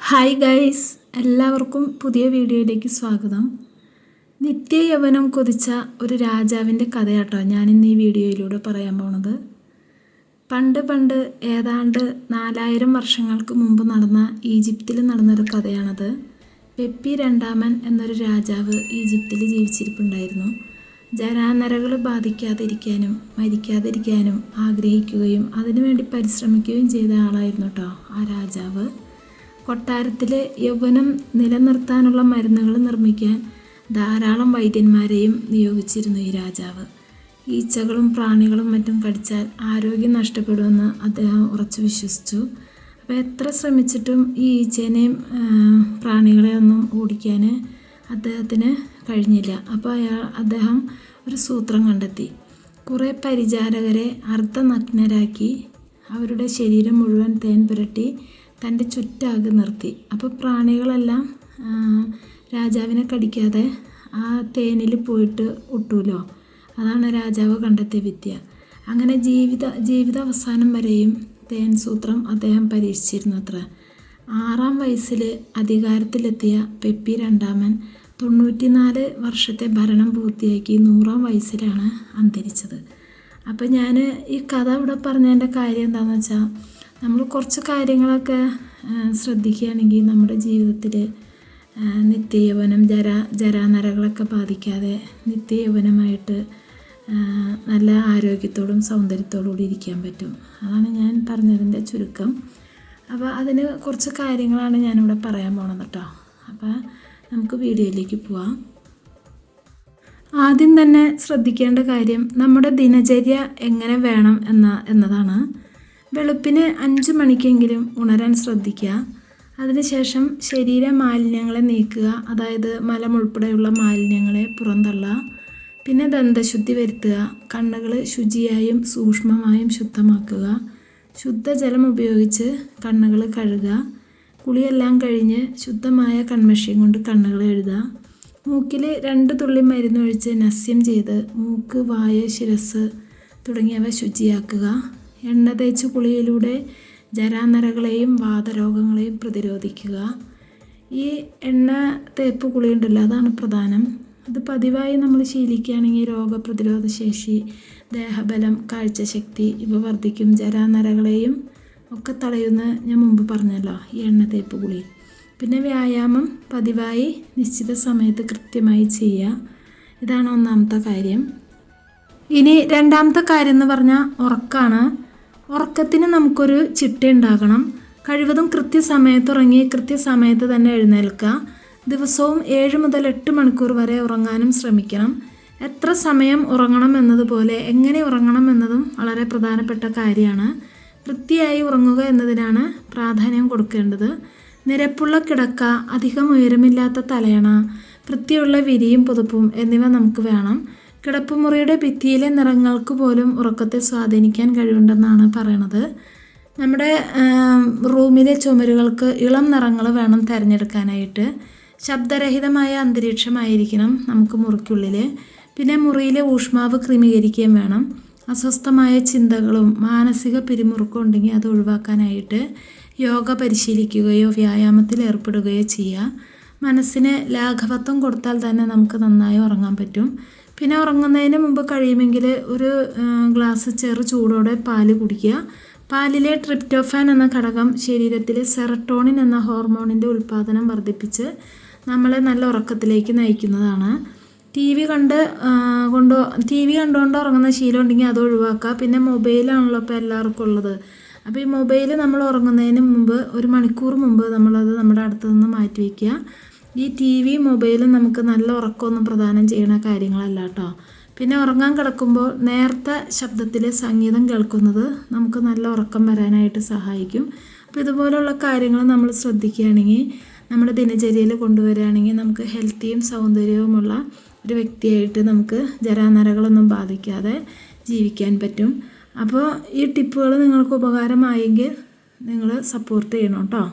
Hi guys എല്ലാവർക്കും പുതിയ വീഡിയോയിലേക്ക് സ്വാഗതം. നിത്യയവനം കൊതിച്ച ഒരു രാജാവിന്റെ കഥയാട്ടോ ഞാൻ ഇന്ന് ഈ വീഡിയോയിലൂടെ പറയാൻ പോണത്. പണ്ട് പണ്ട് ഏതാണ്ട് നാലായിരം വർഷങ്ങൾക്ക് മുമ്പ് നടന്ന ഈജിപ്തിൽ നടന്നൊരു കഥയാണത്. പെപ്പി രണ്ടാമൻ എന്നൊരു രാജാവ് ഈജിപ്തിൽ ജീവിച്ചിരിപ്പുണ്ടായിരുന്നു. ജരാനരകൾ ബാധിക്കാതിരിക്കാനും മരിക്കാതിരിക്കാനും ആഗ്രഹിക്കുകയും അതിനുവേണ്ടി പരിശ്രമിക്കുകയും ചെയ്ത ആളായിരുന്നു കേട്ടോ ആ രാജാവ്. കൊട്ടാരത്തിൽ യൗവനം നിലനിർത്താനുള്ള മരുന്നുകൾ നിർമ്മിക്കാൻ ധാരാളം വൈദ്യന്മാരെയും നിയോഗിച്ചിരുന്നു ഈ രാജാവ്. ഈച്ചകളും പ്രാണികളും മറ്റും കടിച്ചാൽ ആരോഗ്യം നഷ്ടപ്പെടുമെന്ന് അദ്ദേഹം ഉറച്ചു വിശ്വസിച്ചു. അപ്പോൾ എത്ര ശ്രമിച്ചിട്ടും ഈ ഈച്ചേനെയും പ്രാണികളെയൊന്നും ഓടിക്കാൻ അദ്ദേഹത്തിന് കഴിഞ്ഞില്ല. അപ്പോൾ അയാൾ അദ്ദേഹം ഒരു സൂത്രം കണ്ടെത്തി. കുറേ പരിചാരകരെ അർദ്ധനഗ്നരാക്കി അവരുടെ ശരീരം മുഴുവൻ തേൻ പുരട്ടി തന്റെ ചുറ്റാകെ നിർത്തി. അപ്പോൾ പ്രാണികളെല്ലാം രാജാവിനെ കടിക്കാതെ ആ തേനിൽ പോയിട്ട് ഒട്ടുമല്ലോ അതാണ് രാജാവ് കണ്ടെത്തിയ വിദ്യ. അങ്ങനെ ജീവിത ജീവിത അവസാനം വരെയും തേൻ സൂത്രം അദ്ദേഹം പരീക്ഷിച്ചിരുന്നു അത്ര ആറാം വയസ്സിൽ അധികാരത്തിലെത്തിയ പെപ്പി രണ്ടാമൻ തൊണ്ണൂറ്റിനാല് വർഷത്തെ ഭരണം പൂർത്തിയാക്കി നൂറാം വയസ്സിലാണ് അന്തരിച്ചത്. അപ്പോൾ ഞാൻ ഈ കഥ ഇവിടെ പറഞ്ഞതിന്റെ കാര്യം എന്താണെന്ന് വെച്ചാൽ നമ്മൾ കുറച്ച് കാര്യങ്ങളൊക്കെ ശ്രദ്ധിക്കുകയാണെങ്കിൽ നമ്മുടെ ജീവിതത്തിൽ നിത്യയൗവനം ജര ജരാനരകളൊക്കെ ബാധിക്കാതെ നിത്യയൗവനമായിട്ട് നല്ല ആരോഗ്യത്തോടും സൗന്ദര്യത്തോടും കൂടി ഇരിക്കാൻ പറ്റും. അതാണ് ഞാൻ പറഞ്ഞതിന്റെ ചുരുക്കം. അപ്പോൾ അതിന് കുറച്ച് കാര്യങ്ങളാണ് ഞാനിവിടെ പറയാൻ പോണത് കേട്ടോ അപ്പോൾ നമുക്ക് വീഡിയോയിലേക്ക് പോവാം. ആദ്യം തന്നെ ശ്രദ്ധിക്കേണ്ട കാര്യം നമ്മുടെ ദിനചര്യ എങ്ങനെ വേണം എന്ന എന്നതാണ്. വെളുപ്പിന് അഞ്ച് മണിക്കെങ്കിലും ഉണരാൻ ശ്രദ്ധിക്കുക. അതിനുശേഷം ശരീര മാലിന്യങ്ങളെ നീക്കുക. അതായത് മലം ഉൾപ്പെടെയുള്ള മാലിന്യങ്ങളെ പുറന്തള്ളുക. പിന്നെ ദന്തശുദ്ധി വരുത്തുക. കണ്ണുകൾ ശുചിയായും സൂക്ഷ്മമായും ശുദ്ധമാക്കുക. ശുദ്ധജലം ഉപയോഗിച്ച് കണ്ണുകൾ കഴുകുക. കുളിയെല്ലാം കഴിഞ്ഞ് ശുദ്ധമായ കൺമഷിയും കൊണ്ട് കണ്ണുകൾ എഴുതുക. മൂക്കിൽ രണ്ട് തുള്ളി മരുന്നൊഴിച്ച് നസ്യം ചെയ്ത് മൂക്ക് വായ ശിരസ് തുടങ്ങിയവ ശുചിയാക്കുക. എണ്ണ തേച്ച് കുളിയിലൂടെ ജരാനരകളെയും വാതരോഗങ്ങളെയും പ്രതിരോധിക്കുക. ഈ എണ്ണ തേപ്പ് കുളിയുണ്ടല്ലോ അതാണ് പ്രധാനം. അത് പതിവായി നമ്മൾ ശീലിക്കുകയാണെങ്കിൽ രോഗപ്രതിരോധ ശേഷി ദേഹബലം കാഴ്ചശക്തി ഇവ വർദ്ധിക്കും. ജരാനരകളെയും ഒക്കെ തടയുന്ന ഞാൻ മുമ്പ് പറഞ്ഞല്ലോ ഈ എണ്ണ തേപ്പ് കുളി. പിന്നെ വ്യായാമം പതിവായി നിശ്ചിത സമയത്ത് കൃത്യമായി ചെയ്യുക. ഇതാണ് ഒന്നാമത്തെ കാര്യം. ഇനി രണ്ടാമത്തെ കാര്യം എന്ന് പറഞ്ഞാൽ ഉറക്കമാണ് ഉറക്കത്തിന് നമുക്കൊരു ചിട്ട ഉണ്ടാകണം. കഴിവതും കൃത്യസമയത്ത് ഉറങ്ങി കൃത്യസമയത്ത് തന്നെ എഴുന്നേൽക്കുക. ദിവസവും ഏഴ് മുതൽ എട്ട് മണിക്കൂർ വരെ ഉറങ്ങാനും ശ്രമിക്കണം. എത്ര സമയം ഉറങ്ങണം എന്നതുപോലെ എങ്ങനെ ഉറങ്ങണം എന്നതും വളരെ പ്രധാനപ്പെട്ട കാര്യമാണ്. വൃത്തിയായി ഉറങ്ങുക എന്നതിനാണ് പ്രാധാന്യം കൊടുക്കേണ്ടത്. നിരപ്പുള്ള കിടക്ക അധികം ഉയരമില്ലാത്ത തലയണ വൃത്തിയുള്ള വിരിയും പുതുപ്പും എന്നിവ നമുക്ക് വേണം. കിടപ്പുമുറിയുടെ ഭിത്തിയിലെ നിറങ്ങൾക്ക് പോലും ഉറക്കത്തെ സ്വാധീനിക്കാൻ കഴിവുണ്ടെന്നാണ് പറയണത്. നമ്മുടെ റൂമിലെ ചുമരുകൾക്ക് ഇളം നിറങ്ങൾ വേണം തിരഞ്ഞെടുക്കാനായിട്ട്. ശബ്ദരഹിതമായ അന്തരീക്ഷമായിരിക്കണം നമുക്ക് മുറിക്കുള്ളിൽ പിന്നെ മുറിയിലെ ഊഷ്മാവ് ക്രമീകരിക്കുകയും വേണം. അസ്വസ്ഥമായ ചിന്തകളും മാനസിക പിരിമുറുക്കം ഉണ്ടെങ്കിൽ അത് ഒഴിവാക്കാനായിട്ട് യോഗ പരിശീലിക്കുകയോ വ്യായാമത്തിൽ ഏർപ്പെടുകയോ ചെയ്യുക. മനസ്സിന് ലാഘവത്വം കൊടുത്താൽ തന്നെ നമുക്ക് നന്നായി ഉറങ്ങാൻ പറ്റും. പിന്നെ ഉറങ്ങുന്നതിന് മുമ്പ് കഴിയുമെങ്കിൽ ഒരു ഗ്ലാസ് ചെറു ചൂടോടെ പാൽ കുടിക്കുക. പാലിലെ ട്രിപ്റ്റോഫാൻ എന്ന ഘടകം ശരീരത്തിൽ സെറട്ടോണിൻ എന്ന ഹോർമോണിന്റെ ഉൽപ്പാദനം വർദ്ധിപ്പിച്ച് നമ്മളെ നല്ല ഉറക്കത്തിലേക്ക് നയിക്കുന്നതാണ്. ടി വി കണ്ട് കൊണ്ട് ടി വി കണ്ടുകൊണ്ട് ഉറങ്ങുന്ന ശീലം ഉണ്ടെങ്കിൽ അത് ഒഴിവാക്കുക. പിന്നെ മൊബൈലാണല്ലോ ഇപ്പോൾ എല്ലാവർക്കും ഉള്ളത്. അപ്പോൾ ഈ മൊബൈൽ നമ്മൾ ഉറങ്ങുന്നതിന് മുമ്പ് ഒരു മണിക്കൂർ മുമ്പ് നമ്മളത് നമ്മുടെ അടുത്ത് നിന്ന് മാറ്റി വയ്ക്കുക ഈ ടി വി മൊബൈലും നമുക്ക് നല്ല ഉറക്കമൊന്നും പ്രദാനം ചെയ്യുന്ന കാര്യങ്ങളല്ല കേട്ടോ പിന്നെ ഉറങ്ങാൻ കിടക്കുമ്പോൾ നേരത്തെ ശബ്ദത്തിൽ സംഗീതം കേൾക്കുന്നത് നമുക്ക് നല്ല ഉറക്കം വരാനായിട്ട് സഹായിക്കും. അപ്പോൾ ഇതുപോലുള്ള കാര്യങ്ങൾ നമ്മൾ ശ്രദ്ധിക്കുകയാണെങ്കിൽ നമ്മുടെ ദിനചര്യയിൽ കൊണ്ടുവരികയാണെങ്കിൽ നമുക്ക് ഹെൽത്തിയും സൗന്ദര്യവുമുള്ള ഒരു വ്യക്തിയായിട്ട് നമുക്ക് ജരാനരകളൊന്നും ബാധിക്കാതെ ജീവിക്കാൻ പറ്റും. അപ്പോൾ ഈ ടിപ്പുകൾ നിങ്ങൾക്ക് ഉപകാരമായെങ്കിൽ നിങ്ങൾ സപ്പോർട്ട് ചെയ്യണം കേട്ടോ